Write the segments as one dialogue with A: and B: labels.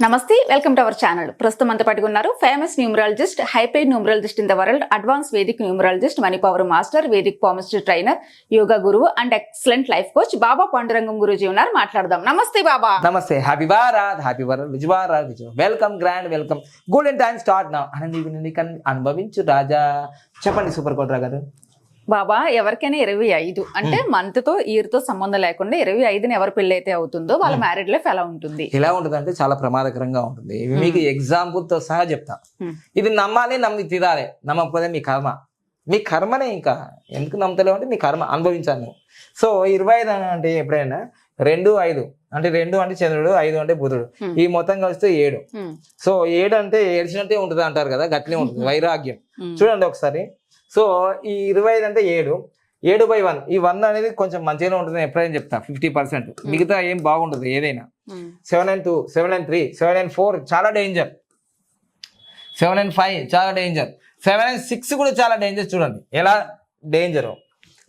A: నమస్తే welcome to our channel ప్రస్తుతం అంత పట్టుకున్నారు famous numerologist హైపే numerologist in the world advance Vedic numerologist money power master Vedic palmistry trainer yoga గురువు and excellent life coach Baba Pandurangam Guruji ఉన్నారు మాట్లాడదాం నమస్తే బాబా
B: నమస్తే happy Bharat happy Bharat విజయవార welcome grand welcome golden time start నా అనండి వినండి అనుభవించు రాజా చెప్పండి సూపర్ కోట్రా గారు
A: బాబా ఎవరికైనా ఇరవై ఐదు. అంటే మంత్తో ఇయర్తో సంబంధం లేకుండా ఇరవై ఐదుని ఎవరి పెళ్ళి అయితే అవుతుందో వాళ్ళ మ్యారేడ్ లైఫ్ ఎలా ఉంటుంది?
B: ఎలా ఉంటుంది అంటే చాలా ప్రమాదకరంగా ఉంటుంది. మీకు ఎగ్జాంపుల్తో సహా చెప్తా. ఇది నమ్మాలి నమ్మి తీరాలి. నమ్మకపోతే మీ కర్మ. మీ కర్మనే ఇంకా. ఎందుకు నమ్మతలేవు అంటే మీ కర్మ అనుభవించాలి నువ్వు. సో ఇరవై ఐదు అంటే ఎప్పుడైనా రెండు ఐదు. అంటే రెండు అంటే చంద్రుడు ఐదు అంటే బుధుడు. ఈ మొత్తం కలిస్తే ఏడు. సో ఏడు అంటే ఏడ్చినట్టే ఉంటుంది అంటారు కదా గట్లే ఉంటుంది. వైరాగ్యం. చూడండి ఒకసారి. సో ఈ ఇరవై ఐదు అంటే ఏడు. ఏడు బై వన్. ఈ వన్ అనేది కొంచెం మంచిగానే ఉంటుంది ఎప్పుడైనా చెప్తా. Fifty percent. మిగతా ఏం బాగుంటుంది ఏదైనా.
A: Hmm.
B: Seven nine two seven nine three seven nine four చాలా డేంజర్ సెవెన్ నైన్ ఫైవ్ చాలా డేంజర్ సెవెన్ నైన్ సిక్స్ కూడా చాలా డేంజర్ చూడండి. ఎలా డేంజర్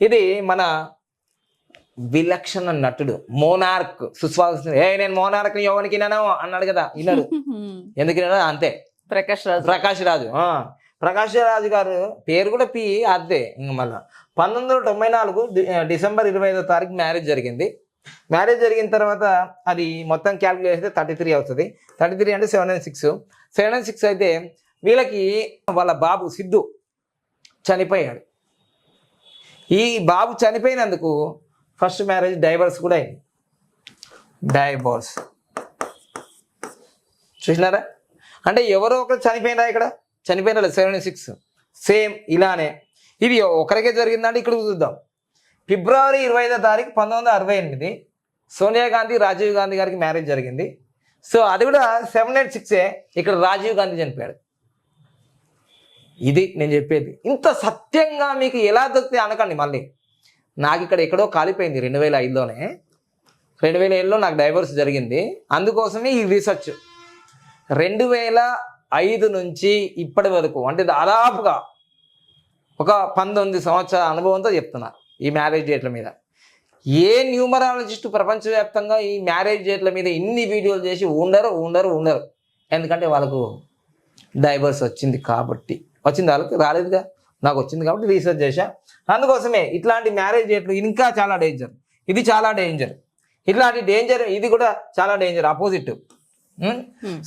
B: ఇది మన విలక్షణ నటుడు మోనార్క్ సుస్వాగ ఏ నేను మోనార్క్ ఎవరికి అన్నాడు కదా విన్నాడు
A: Hmm.
B: ఎందుకు అంతే.
A: ప్రకాష్ రాజు.
B: ప్రకాష్ రాజు. ప్రకాశరాజు ప్రకాష్ రాజు గారు పేరు కూడా పి అదే ఇంక మళ్ళా. పంతొమ్మిది వందల తొంభై నాలుగు డిసెంబర్ ఇరవై ఐదో తారీఖు మ్యారేజ్ జరిగింది. మ్యారేజ్ జరిగిన తర్వాత అది మొత్తం క్యాల్కులేట్ అయితే థర్టీ త్రీ అవుతుంది. థర్టీ త్రీ అంటే seven and six. Seven and six అయితే వీళ్ళకి వాళ్ళ బాబు సిద్ధు చనిపోయాడు. ఈ బాబు చనిపోయినందుకు ఫస్ట్ మ్యారేజ్ డైవర్స్ కూడా అయింది. డైవర్స్. చూసినారా? అంటే ఎవరో ఒకరు చనిపోయినా ఇక్కడ? చనిపోయిన సెవెన్ సిక్స్. సేమ్ ఇలానే. ఇది ఒకరికే జరిగిందంటే ఇక్కడ చూద్దాం. ఫిబ్రవరి ఇరవై ఐదో తారీఖు పంతొమ్మిది వందల అరవై ఎనిమిది సోనియా గాంధీ రాజీవ్ గాంధీ గారికి మ్యారేజ్ జరిగింది. సో అది కూడా సెవెన్ ఎయిట్ సిక్సే ఇక్కడ రాజీవ్ గాంధీ చనిపోయాడు. ఇది నేను చెప్పేది. ఇంత సత్యంగా మీకు ఎలా దొరికితే అనకండి మళ్ళీ. నాకు ఇక్కడ ఎక్కడో కాలిపోయింది రెండు వేల ఐదులోనే. రెండు వేల ఏడులో నాకు డైవర్స్ జరిగింది. అందుకోసమే ఈ రీసెర్చ్. రెండు వేల ఐదు నుంచి ఇప్పటి వరకు అంటే దాదాపుగా ఒక పంతొమ్మిది సంవత్సరాల అనుభవంతో చెప్తున్నా ఈ మ్యారేజ్ డేట్ల మీద. ఏ న్యూమరాలజిస్ట్ ప్రపంచవ్యాప్తంగా ఈ మ్యారేజ్ డేట్ల మీద ఇన్ని వీడియోలు చేసి ఉండరు ఉండరు ఉండరు. ఎందుకంటే వాళ్ళకు డైవర్స్ వచ్చింది కాబట్టి. వచ్చింది? వాళ్ళకి రాలేదుగా? నాకు వచ్చింది కాబట్టి రీసెర్చ్ చేశా. అందుకోసమే ఇట్లాంటి మ్యారేజ్ డేట్లు ఇంకా చాలా డేంజర్. ఇది చాలా డేంజర్. ఇట్లాంటి డేంజర్ ఇది కూడా చాలా డేంజర్ ఆపోజిట్.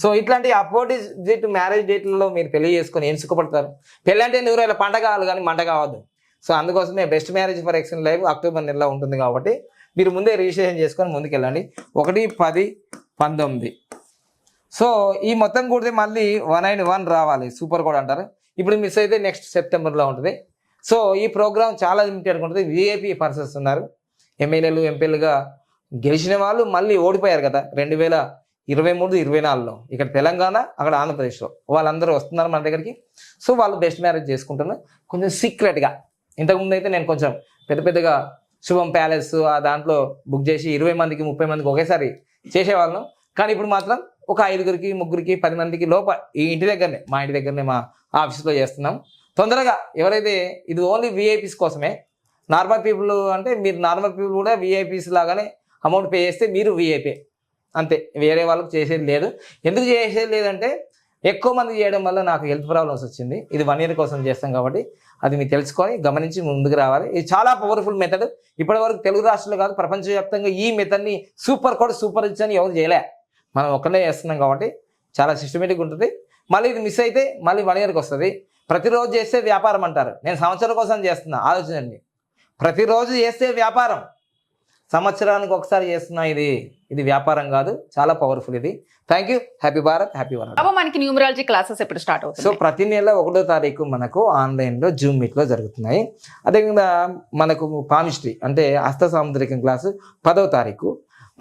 B: సో ఇట్లాంటి అపోజిట్ మ్యారేజ్ డేట్లలో మీరు పెళ్ళి చేసుకొని ఏం సుఖపడతారు? పెళ్ళి అంటే నూరేళ్ళ పంట కావాలి కానీ మంట కావద్దు. సో అందుకోసమే best marriage perfection live October నెలలో ఉంటుంది కాబట్టి మీరు ముందే రిజిస్ట్రేషన్ చేసుకొని ముందుకెళ్ళండి. ఒకటి పది పంతొమ్మిది. సో ఈ మొత్తం కూడితే మళ్ళీ వన్ నైన్ వన్ రావాలి. సూపర్ కోడ్ అంటారు. ఇప్పుడు మిస్ అయితే నెక్స్ట్ సెప్టెంబర్లో ఉంటుంది. సో ఈ ప్రోగ్రామ్ చాలా లిమిటెడ్ ఉంటుంది విఐపి పర్సన్స్ ఉన్నారు. ఎమ్మెల్యేలు ఎంపీలుగా గెలిచిన వాళ్ళు మళ్ళీ ఓడిపోయారు కదా. రెండు వేల ఇరవై మూడు ఇరవై నాలుగులో. ఇక్కడ తెలంగాణ అక్కడ ఆంధ్రప్రదేశ్లో. వాళ్ళందరూ వస్తున్నారు మన దగ్గరికి. సో వాళ్ళు బెస్ట్ మ్యారేజ్ చేసుకుంటున్నారు. కొంచెం సీక్రెట్గా. ఇంతకుముందు అయితే నేను కొంచెం పెద్ద పెద్దగా శుభం ప్యాలెస్ ఆ దాంట్లో బుక్ చేసి ఇరవై మందికి ముప్పై మందికి ఒకేసారి చేసేవాళ్ళం కానీ ఇప్పుడు మాత్రం ఒక ఐదుగురికి ముగ్గురికి పది మందికి లోప ఈ ఇంటి దగ్గరనే మా ఇంటి దగ్గరనే మా ఆఫీస్లో చేస్తున్నాం. తొందరగా ఎవరైతే ఇది ఓన్లీ విఐపీస్ కోసమే నార్మల్ పీపుల్ అంటే మీరు నార్మల్ పీపుల్ కూడా విఐపీస్ లాగానే అమౌంట్ పే చేస్తే మీరు విఐపీ అంతే. వేరే వాళ్ళకి చేసేది లేదు. ఎందుకు చేసేది లేదంటే ఎక్కువ మంది చేయడం వల్ల నాకు హెల్త్ ప్రాబ్లమ్స్ వచ్చింది. ఇది వన్ ఇయర్ కోసం చేస్తాం కాబట్టి అది మీరు తెలుసుకొని గమనించి ముందుకు రావాలి. ఇది చాలా పవర్ఫుల్ మెథడ్ ఇప్పటి వరకు తెలుగు రాష్ట్రంలో కాదు ప్రపంచవ్యాప్తంగా ఈ మెథడ్ని సూపర్ కోడ్ సూపర్ రిచ్ అని ఎవరు చేయలే. మనం ఒక్కనే చేస్తున్నాం కాబట్టి చాలా సిస్టమేటిక్ ఉంటుంది. మళ్ళీ ఇది మిస్ అయితే మళ్ళీ వన్ ఇయర్కి వస్తుంది. ప్రతిరోజు చేస్తే వ్యాపారం అంటారు. నేను సంవత్సరం కోసం చేస్తున్నా ఆలోచనండి ప్రతిరోజు చేస్తే వ్యాపారం. సంవత్సరానికి ఒకసారి చేస్తున్నా ఇది ఇది వ్యాపారం కాదు చాలా పవర్ఫుల్ ఇది. Thank you happy Bharat happy Bharat
A: మనకి న్యూమరాలజీ క్లాసెస్ ఎప్పుడు స్టార్ట్
B: సో
A: అవుతుంది
B: ప్రతి నెల ఒకటో తారీఖు మనకు ఆన్లైన్లో జూమ్ మీట్లో జరుగుతున్నాయి. అదేవిధంగా మనకు పామిస్ట్రీ అంటే హస్త సాముద్రికం క్లాసు పదో తారీఖు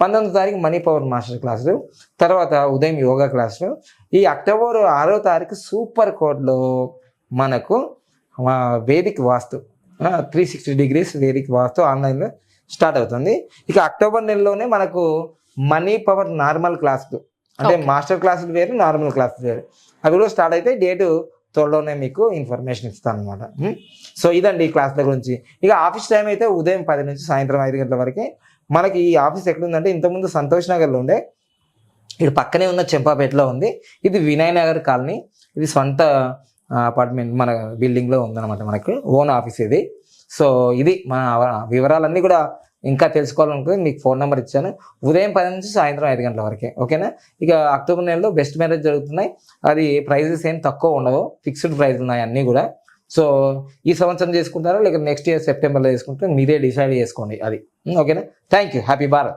B: పంతొమ్మిదో తారీఖు మనీ పవర్ మాస్టర్ క్లాసులు తర్వాత ఉదయం యోగా క్లాసులు ఈ అక్టోబర్ ఆరో తారీఖు సూపర్ కోడ్లో మనకు Vedic vastu three sixty degrees Vedic vastu ఆన్లైన్లో స్టార్ట్ అవుతుంది. ఇక అక్టోబర్ నెలలోనే మనకు మనీ పవర్ నార్మల్ క్లాసులు అంటే. మాస్టర్ క్లాసులు వేరు నార్మల్ క్లాసులు వేరు. అవి కూడా స్టార్ట్ అయితే డేటు త్వరలోనే మీకు ఇన్ఫర్మేషన్ ఇస్తాను అనమాట సో ఇదండి ఈ క్లాసుల గురించి. ఇక ఆఫీస్ టైం అయితే ఉదయం పది నుంచి సాయంత్రం ఐదు గంటల వరకు మనకి ఈ ఆఫీస్ ఎక్కడుందంటే ఇంతకుముందు సంతోష్ నగర్లో ఉండే. ఇక్కడ పక్కనే ఉన్న చెంపాపేటలో ఉంది. ఇది వినయ్ నగర్ కాలనీ. ఇది సొంత అపార్ట్మెంట్ మన బిల్డింగ్లో ఉందన్నమాట మనకు ఓన్ ఆఫీస్ ఇది. సో ఇది మన వివరాలన్నీ కూడా ఇంకా తెలుసుకోవాలనుకుంటే మీకు ఫోన్ నెంబర్ ఇచ్చాను. ఉదయం పది నుంచి సాయంత్రం ఐదు గంటల వరకే ఓకేనా? ఇక అక్టోబర్ నెలలో బెస్ట్ మ్యారేజ్ జరుగుతున్నాయి. అది ప్రైజెస్ ఏం తక్కువ ఉండవు ఫిక్స్డ్ ప్రైస్ ఉన్నాయి అన్నీ కూడా. సో ఈ సంవత్సరం చేసుకుంటారా లేక నెక్స్ట్ ఇయర్ సెప్టెంబర్లో చేసుకుంటే మీరే డిసైడ్ చేసుకోండి అది. ఓకేనా? Thank you happy Bharat.